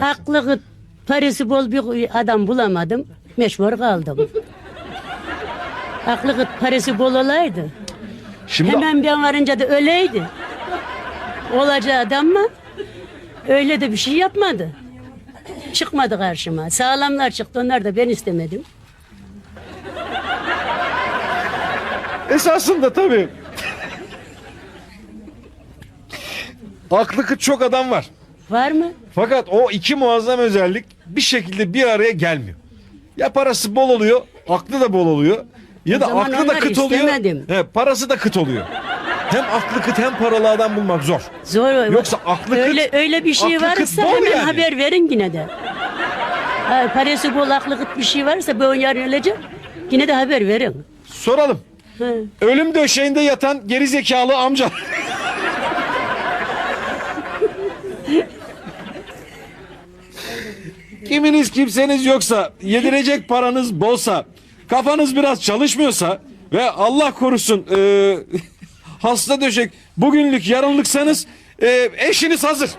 Haklı parası bol bir adam bulamadım. Meşhur kaldım. Haklı parası bol olaydı. Şimdi Hemen ben varınca da öyleydi. Olacağı adam mı? Öyle de bir şey yapmadı. Çıkmadı karşıma. Sağlamlar çıktı onlar da ben istemedim. esasında tabii aklı kıt çok adam var. Var mı? Fakat o iki muazzam özellik bir şekilde bir araya gelmiyor. Ya parası bol oluyor, aklı da bol oluyor. Ya O da zaman aklı da kıt oluyor. istemedim. He, parası da kıt oluyor. Hem aklı kıt hem paralı adam bulmak zor. Zor. Yoksa aklı kıt, öyle öyle bir şey aklı kıt varsa bol hemen yani. haber verin yine de. Ha, parası bol aklı kıt bir şey varsa ben yarın öleceğim. Yine de haber verin. Soralım. Ölüm döşeğinde yatan geri zekalı amca. Kiminiz kimseniz yoksa, yedirecek paranız bolsa, kafanız biraz çalışmıyorsa ve Allah korusun e, hasta döşek bugünlük yarınlıksanız e, eşiniz hazır.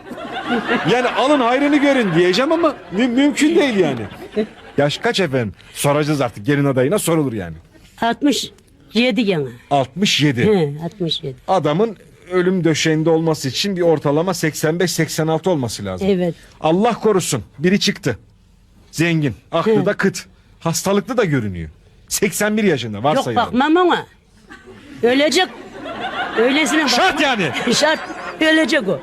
Yani alın hayrını görün diyeceğim ama mü- mümkün değil yani. Yaş kaç efendim? Soracağız artık gelin adayına sorulur yani. 67 gene. 67. He, 67. Adamın ölüm döşeğinde olması için bir ortalama 85-86 olması lazım. Evet. Allah korusun biri çıktı. Zengin, aklı da kıt. Hastalıklı da görünüyor. 81 yaşında Yok varsayalım. bakmam ama. Ölecek. Öylesine bakmam. Şart yani. Şart. Ölecek o.